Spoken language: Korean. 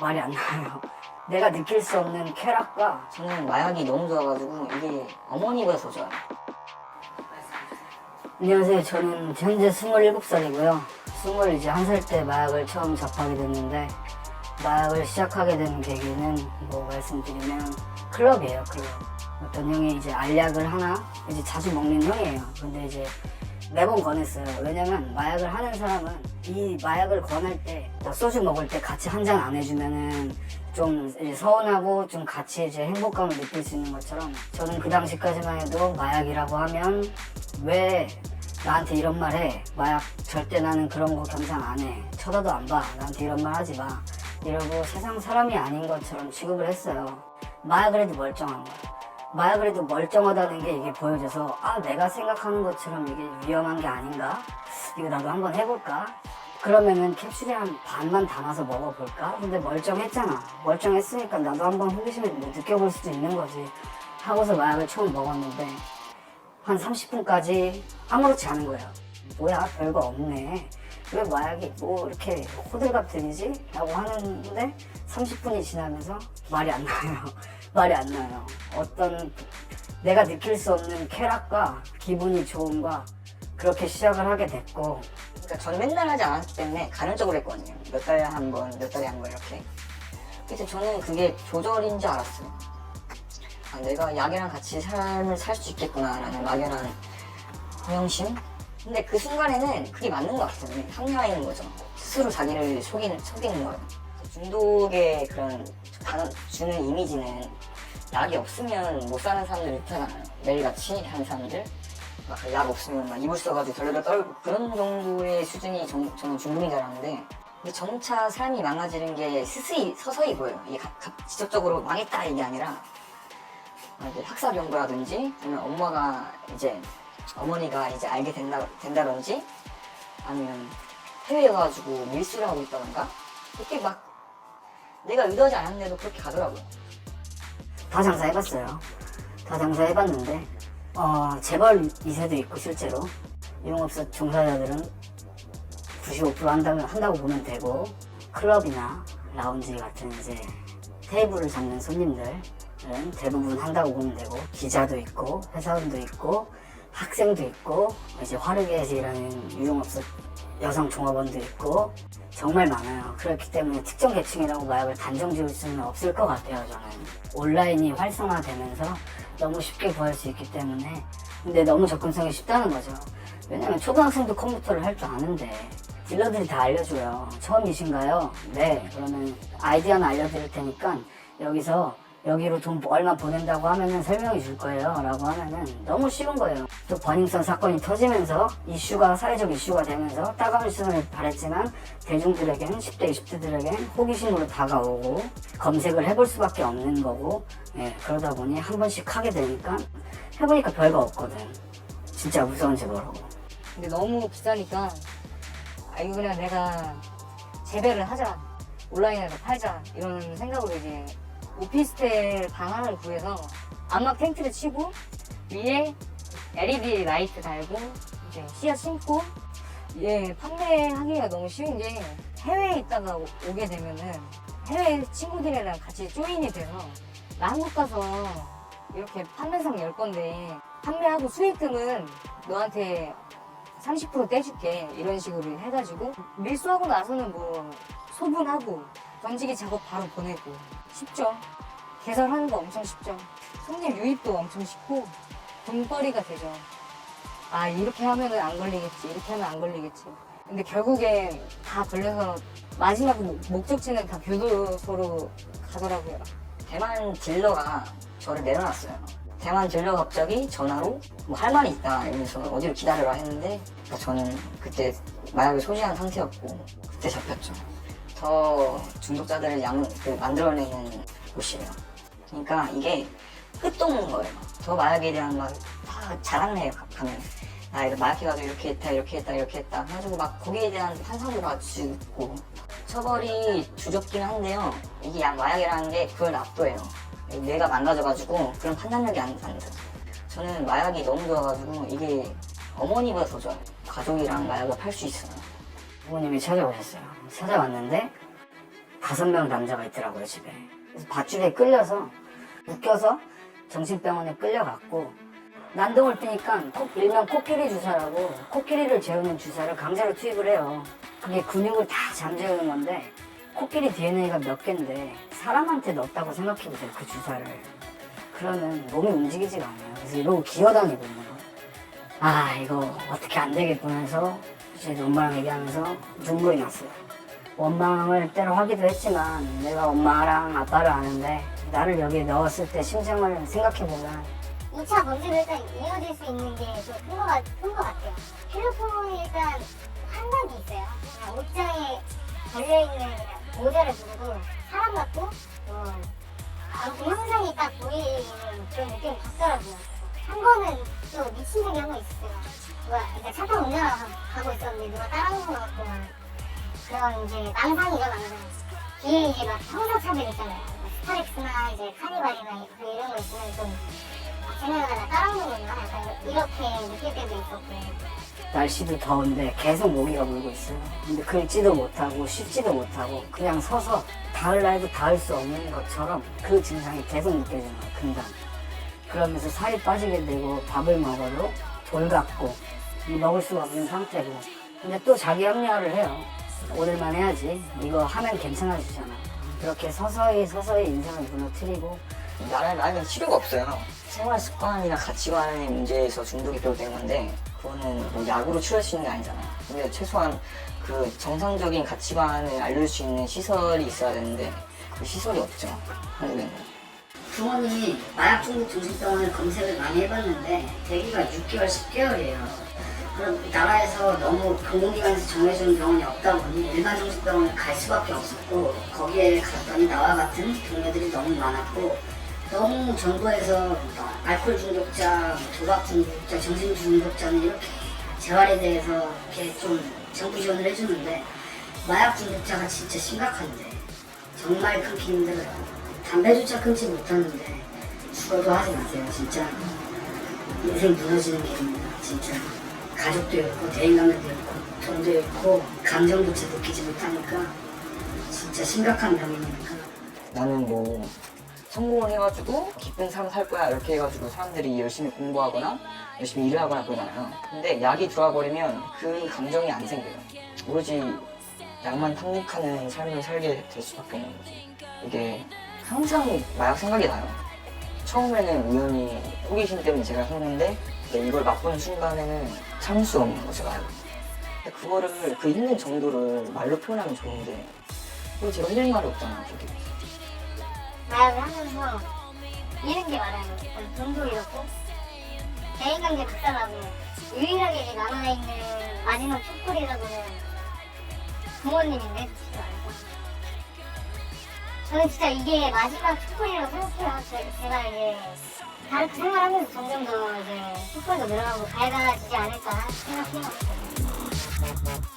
말이 안 나요. 내가 느낄 수 없는 쾌락과 저는 마약이 너무 좋아가지고 이게 어머니보다 더 좋아요. 안녕하세요. 저는 현재 27살이고요. 20 이제 한살때 마약을 처음 접하게 됐는데 마약을 시작하게 된 계기는 뭐 말씀드리면 클럽이에요. 클럽. 어떤 형이 이제 알약을 하나 이제 자주 먹는 형이에요. 근데 이제 매번 권했어요. 왜냐면 마약을 하는 사람은 이 마약을 권할 때뭐 소주 먹을 때 같이 한 잔 안 해주면은 좀 서운하고 좀 같이 이제 행복감을 느낄 수 있는 것처럼 저는 그 당시까지만 해도 마약이라고 하면 왜 나한테 이런 말 해? 마약 절대 나는 그런 거 겸상 안 해. 쳐다도 안 봐. 나한테 이런 말 하지 마. 이러고 세상 사람이 아닌 것처럼 취급을 했어요. 마약을 해도 멀쩡한 거야. 마약을 해도 멀쩡하다는 게 이게 보여져서 아 내가 생각하는 것처럼 이게 위험한 게 아닌가? 이거 나도 한번 해볼까? 그러면은 캡슐에 한 반만 담아서 먹어볼까? 근데 멀쩡했잖아. 멀쩡했으니까 나도 한번 호기심을 뭐 느껴볼 수도 있는 거지. 하고서 마약을 처음 먹었는데 한 30분까지 아무렇지 않은 거예요. 뭐야, 별거 없네. 왜 마약이 뭐 이렇게 호들갑 들이지? 라고 하는데 30분이 지나면서 말이 안 나요. 말이 안 나요. 어떤 내가 느낄 수 없는 쾌락과 기분이 좋음과 그렇게 시작을 하게 됐고 그러니까 저는 맨날 하지 않았기 때문에 가능적으로 했거든요. 몇 달에 한 번, 몇 달에 한 번 이렇게. 그래서 저는 그게 조절인 줄 알았어요. 아, 내가 약이랑 같이 삶을 살 수 있겠구나라는 막연한 허영심? 근데 그 순간에는 그게 맞는 것 같아요. 합리화있는 거죠. 스스로 자기를 속이는, 속이는 거예요. 중독의 그런 단- 주는 이미지는 약이 없으면 못 사는 사람들 있잖아요. 매일같이 하는 사람들. 막 약 없으면 막 이불 써가지고 덜덜 떨고 그런 정도의 수준이 정- 저는 중독인 줄 알았는데 근데 점차 삶이 망가지는 게 스스히 서서히 보여요. 이게 가- 가- 직접적으로 망했다 이게 아니라 아, 학사 연구라든지 아니면 엄마가 이제 어머니가 이제 알게 된다, 된다든지 아니면 해외에 가가지고 밀수를 하고 있다던가 그렇게 막 내가 의도하지 않았는데도 그렇게 가더라고요. 다 장사해봤어요. 다 장사해봤는데 어, 재벌 2세도 있고 실제로 유흥업소 종사자들은 95% 한다면 한다고 보면 되고 클럽이나 라운지 같은 이제 테이블을 잡는 손님들은 대부분 한다고 보면 되고 기자도 있고 회사원도 있고 학생도 있고 이제 화르게에서 일하는 유흥업소 여성 종업원도 있고 정말 많아요. 그렇기 때문에 특정 계층이라고 마약을 단정 지을 수는 없을 것 같아요, 저는. 온라인이 활성화되면서 너무 쉽게 구할 수 있기 때문에. 근데 너무 접근성이 쉽다는 거죠. 왜냐면 초등학생도 컴퓨터를 할 줄 아는데 딜러들이 다 알려줘요. 처음이신가요? 네. 그러면 아이디어는 알려드릴 테니까 여기서 여기로 돈 얼마 보낸다고 하면은 설명해 줄 거예요. 라고 하면은 너무 쉬운 거예요. 또 버닝썬 사건이 터지면서 이슈가 사회적 이슈가 되면서 따가운 시선을 바랬지만 대중들에겐 10대, 20대들에겐 호기심으로 다가오고 검색을 해볼 수밖에 없는 거고 예, 그러다 보니 한 번씩 하게 되니까 해보니까 별거 없거든. 진짜 무서운지 모르고. 근데 너무 비싸니까 아 이거 그냥 내가 재배를 하자 온라인에서 팔자 이런 생각으로 이제 오피스텔 방 하나를 구해서 암막 텐트를 치고 위에 LED 라이트 달고 이제 씨앗 심고. 예 판매하기가 너무 쉬운 게 해외에 있다가 오- 오게 되면은 해외 친구들이랑 같이 조인이 돼서 나 한국 가서 이렇게 판매상 열 건데 판매하고 수익금은 너한테 30% 떼줄게. 이런 식으로 해가지고 밀수하고 나서는 뭐 소분하고 던지기 작업 바로 보내고. 쉽죠? 개설하는 거 엄청 쉽죠? 손님 유입도 엄청 쉽고 돈벌이가 되죠. 아 이렇게 하면은 안 걸리겠지 이렇게 하면 안 걸리겠지. 근데 결국에 다 걸려서 마지막 목- 목적지는 다 교도소로 가더라고요. 대만 딜러가 저를 내려놨어요. 대만 딜러 갑자기 전화로 뭐 할 말이 있다 이러면서 어디로 기다려라 했는데 그러니까 저는 그때 마약을 소지한 상태였고 그때 잡혔죠. 저 중독자들을 양, 그 만들어내는 곳이에요. 그러니까 이게 끝도 없는 거예요. 저 마약에 대한 막 다 자랑해요 가- 가면. 나 이거 마약해 가지고 이렇게 했다 이렇게 했다 이렇게 했다 해가지고 막 거기에 대한 환상도 가지고 처벌이 두렵긴 한데요. 이게 약 마약이라는 게 그걸 납도해요. 뇌가 망가져가지고 그런 판단력이 안 납니다. 저는 마약이 너무 좋아가지고 이게 어머니보다 더 좋아요. 가족이랑 마약을 팔 수 있어요. 부모님이 찾아오셨어요. 찾아왔는데 다섯 명 남자가 있더라고요 집에. 그래서 밧줄에 끌려서 묶여서 정신병원에 끌려갔고 난동을 피니까 코, 일명 코끼리 주사라고 코끼리를 재우는 주사를 강제로 투입을 해요. 그게 근육을 다 잠재우는 건데 코끼리 DNA가 몇 개인데 사람한테 넣었다고 생각해보세요 그 주사를. 그러면 몸이 움직이지가 않아요. 그래서 이러고 기어다니거든요. 아 이거 어떻게 안 되겠구나 해서 이제 엄마랑 얘기하면서 눈물이 났어요. 원망을 때로 하기도 했지만 내가 엄마랑 아빠를 아는데 나를 여기에 넣었을 때 심정을 생각해보면 2차 범죄로 일단 이어질 수 있는 게 좀큰것 같, 큰것 같아요. 휴대폰이 일단 환각이 있어요. 그냥 옷장에 걸려있는 모자를 두고 사람 같고 뭐 아무 동영상이 딱 보이는 그런 느낌이 받더라고요. 한 번은 또 미친 적이 한 번 있었어요. 누가 그러니까 차 타고 운전하고 있었는데 누가 따라오는 것 같고 막 그런 이제 망상이 일어나면 뒤에 이제 막 형사차들 있잖아요. 뭐 스타렉스나 이제 카니발이나 이런 거 있으면 좀 날씨도 더운데 계속 모기가 물고 있어요. 근데 긁지도 못하고 씻지도 못하고 그냥 서서 닿을라 해도 닿을 수 없는 것처럼 그 증상이 계속 느껴지는 거예요. 금방. 그러면서 살이 빠지게 되고 밥을 먹어도 돌 같고 먹을 수가 없는 상태고 근데 또 자기 합리화를 해요. 오늘만 해야지. 이거 하면 괜찮아지잖아. 그렇게 서서히 서서히 인생을 무너뜨리고 나는 나는 치료가 없어요. 생활 습관이나 가치관의 문제에서 중독이 비롯된 건데 그거는 뭐 약으로 치료할 수 있는 게 아니잖아요. 근데 최소한 그 정상적인 가치관을 알릴 수 있는 시설이 있어야 되는데 그 시설이 없죠 한국에는. 부모님이 마약 중독 정신병원을 검색을 많이 해봤는데 대기가 6개월, 10개월이에요. 그럼 나라에서 너무 공공기관에서 정해주는 병원이 없다 보니 일반 정신병원을 갈 수밖에 없었고 거기에 갔더니 나와 같은 동료들이 너무 많았고 너무 정부에서 뭐 알코올 중독자, 도박 중독자, 정신 중독자는 이렇게 재활에 대해서 이렇게 좀 정부 지원을 해주는데 마약 중독자가 진짜 심각한데 정말 끊기 힘들어요. 담배조차 끊지 못하는데 죽어도 하지 마세요, 진짜. 인생 무너지는 길입니다, 진짜. 가족도 잃고, 대인관계도 잃고, 돈도 잃고, 감정조차 느끼지 못하니까 진짜 심각한 병이니까. 나는 뭐 성공을 해가지고 기쁜 삶 살 거야 이렇게 해가지고 사람들이 열심히 공부하거나 열심히 일을 하거나 그러잖아요. 근데 약이 들어와 버리면 그 감정이 안 생겨요. 오로지 약만 탐닉하는 삶을 살게 될 수밖에 없는 거지. 이게 항상 마약 생각이 나요. 처음에는 우연히 호기심 때문에 제가 했는데 이걸 맛보는 순간에는 참을 수 없는 거죠. 그거를 그 힘든 정도를 말로 표현하면 좋은데 그거 제가 흘릴 말이 없잖아요. 저게. 마약을 하면서 잃은 게 많아요. 일단 돈도 잃었고 대인관계 불쌍하고 유일하게 남아있는 마지막 촛불이라고는 부모님인데 솔직히 말해서 저는 진짜 이게 마지막 촛불이라고 생각해요. 제- 제가 이제 다르게 생활하면서 점점 더 이제 촛불도 늘어나고 밝아지지 않을까 생각해요.